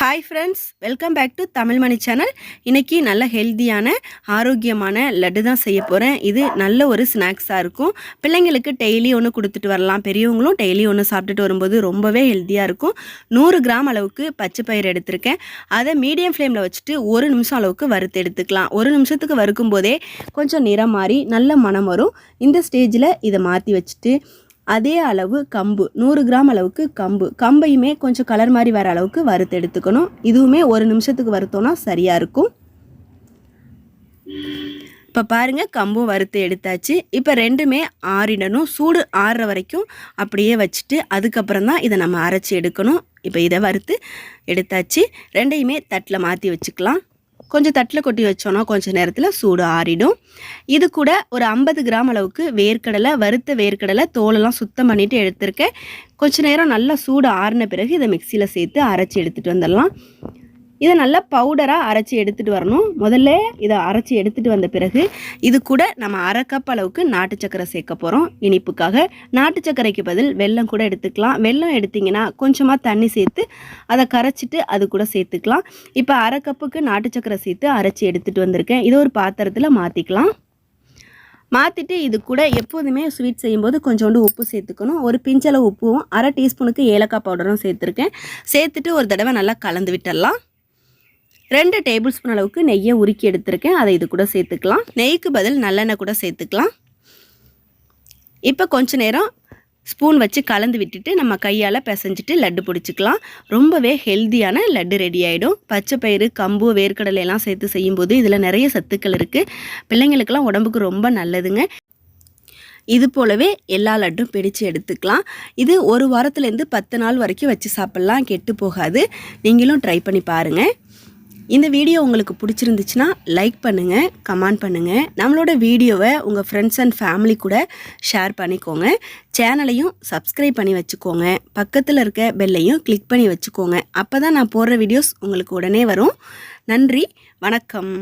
Hi friends welcome back to Tamil Mani channel இன்றைக்கி நல்ல ஹெல்த்தியான ஆரோக்கியமான லட்டு தான் செய்ய போகிறேன் இது நல்ல ஒரு ஸ்நாக்ஸாக இருக்கும். பிள்ளைங்களுக்கு டெய்லி ஒன்று கொடுத்துட்டு வரலாம். பெரியவங்களும் டெய்லி ஒன்று சாப்பிட்டுட்டு வரும்போது ரொம்பவே ஹெல்த்தியாக இருக்கும். நூறு கிராம் அளவுக்கு பச்சை பயிர் எடுத்திருக்கேன். அதை மீடியம் ஃப்ளேமில் வச்சுட்டு ஒரு நிமிஷம் அளவுக்கு வறுத்து எடுத்துக்கலாம். ஒரு நிமிஷத்துக்கு வறுக்கும் போதே கொஞ்சம் நிறம் மாறி நல்ல மனம் வரும். இந்த ஸ்டேஜில் இதை மாற்றி வச்சுட்டு அதே அளவு கம்பு நூறு கிராம் அளவுக்கு கம்பு. கம்பையுமே கொஞ்சம் கலர் மாதிரி வர அளவுக்கு வறுத்து எடுத்துக்கணும். இதுவுமே ஒரு நிமிஷத்துக்கு வறுத்தோன்னா சரியாக இருக்கும். இப்போ பாருங்கள் கம்பும் வறுத்து எடுத்தாச்சு. இப்போ ரெண்டுமே ஆறிடணும். சூடு ஆறுற வரைக்கும் அப்படியே வச்சுட்டு அதுக்கப்புறம் தான் இதை நம்ம அரைச்சி எடுக்கணும். இப்போ இதை வறுத்து எடுத்தாச்சு. ரெண்டையுமே தட்டில் மாற்றி வச்சுக்கலாம். கொஞ்சம் தட்டில் கொட்டி வச்சோன்னா கொஞ்சம் நேரத்தில் சூடு ஆறிடும். இது கூட ஒரு ஐம்பது கிராம் அளவுக்கு வேர்க்கடலை வறுத்த வேர்க்கடலை தோலெல்லாம் சுத்தம் பண்ணிவிட்டு எடுத்திருக்கேன். கொஞ்சம் நேரம் நல்லா சூடு ஆறின பிறகு இதை மிக்சியில் சேர்த்து அரைச்சி எடுத்துகிட்டு வந்துடலாம். இதை நல்லா பவுடராக அரைச்சி எடுத்துகிட்டு வரணும். முதல்ல இதை அரைச்சி எடுத்துகிட்டு வந்த பிறகு இது கூட நம்ம அரை கப் அளவுக்கு நாட்டு சக்கரை சேர்க்க போகிறோம் இனிப்புக்காக நாட்டு சக்கரைக்கு பதில் வெல்லம் கூட எடுத்துக்கலாம். வெல்லம் எடுத்திங்கன்னா கொஞ்சமாக தண்ணி சேர்த்து அதை கரைச்சிட்டு அது கூட சேர்த்துக்கலாம். இப்போ அரை கப்புக்கு நாட்டு சக்கரை சேர்த்து அரைச்சி எடுத்துகிட்டு வந்திருக்கேன். இதை ஒரு பாத்திரத்தில் மாற்றிக்கலாம் மாற்றிட்டு இது கூட எப்போதுமே ஸ்வீட் செய்யும்போது கொஞ்சோண்டு உப்பு சேர்த்துக்கணும். ஒரு பிஞ்சளவு உப்பும் அரை டீஸ்பூனுக்கு ஏலக்காய் பவுடரும் சேர்த்துருக்கேன். சேர்த்துட்டு ஒரு தடவை நல்லா கலந்து விட்டுடலாம். ரெண்டு டேபிள் ஸ்பூன் அளவுக்கு நெய்யை உருக்கி எடுத்திருக்கேன். அதை இது கூட சேர்த்துக்கலாம். நெய்க்கு பதில் நல்லெண்ணெய் கூட சேர்த்துக்கலாம். இப்போ கொஞ்ச நேரம் ஸ்பூன் வச்சு கலந்து விட்டுட்டு நம்ம கையால் பிசைஞ்சிட்டு லட்டு பிடிச்சிக்கலாம். ரொம்பவே ஹெல்த்தியான லட்டு ரெடி ஆகிடும் பச்சை பயிறு கம்பு வேர்க்கடலை எல்லாம் சேர்த்து செய்யும்போது இதில் நிறைய சத்துக்கள் இருக்குது பிள்ளைங்களுக்கெல்லாம் உடம்புக்கு ரொம்ப நல்லதுங்க. இது போலவே எல்லா லட்டும் பிடிச்சு எடுத்துக்கலாம். இது ஒரு வாரத்துலேருந்து பத்து நாள் வரைக்கும் வச்சு சாப்பிட்லாம். கெட்டு போகாது. நீங்களும் ட்ரை பண்ணி பாருங்கள் இந்த வீடியோ உங்களுக்கு பிடிச்சிருந்துச்சுன்னா லைக் பண்ணுங்கள் கமெண்ட் பண்ணுங்கள் நம்மளோட வீடியோவை உங்கள் ஃப்ரெண்ட்ஸ் அண்ட் ஃபேமிலி கூட ஷேர் பண்ணிக்கோங்க. சேனலையும் சப்ஸ்கிரைப் பண்ணி வச்சுக்கோங்க. பக்கத்தில் இருக்க பெல்லையும் கிளிக் பண்ணி வச்சுக்கோங்க. அப்போ தான் நான் போடுற வீடியோஸ் உங்களுக்கு உடனே வரும். நன்றி வணக்கம்.